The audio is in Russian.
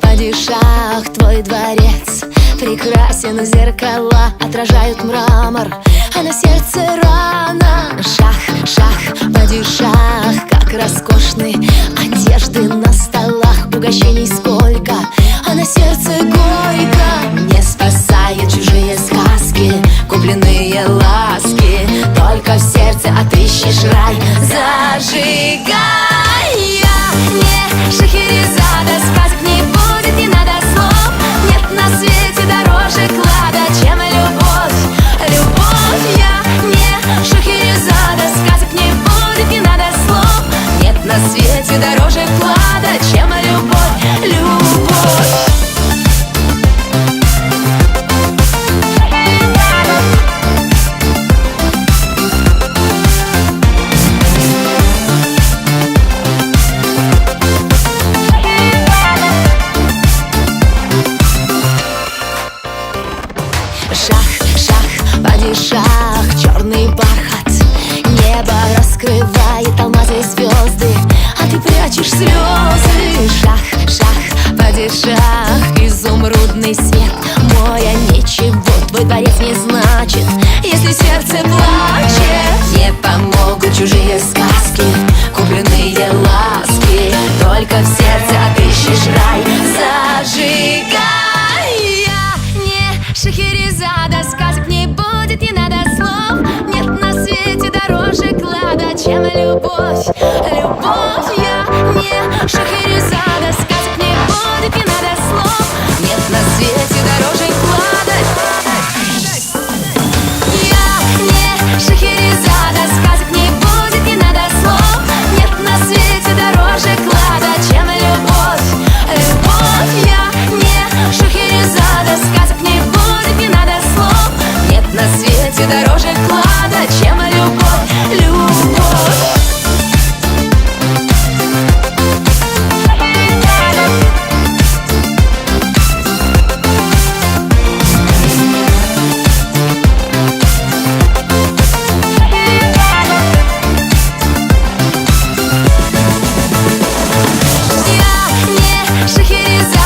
Падишах, твой дворец. Прекрасен, зеркала отражают мрамор А на сердце рана. Шах, шах, падишах, как роскошны Одежды на столах, угощений сколько Купленные ласки. Только в сердце отыщешь рай. Зажигай Шах, шах, падишах, черный бархат. Небо раскрывает алмазы звезды А ты прячешь слезы Шах, шах, падишах, изумрудный свет. Мой, а ничего твой дворец не значит Если сердце плачет Чем любовь, любовь Я не Шахерезада Сказок не будет, не надо слов. Нет на свете дороже клада Я не Шахерезада Сказок не будет, не дороже не надо слов. Нет на свете дороже Take it easy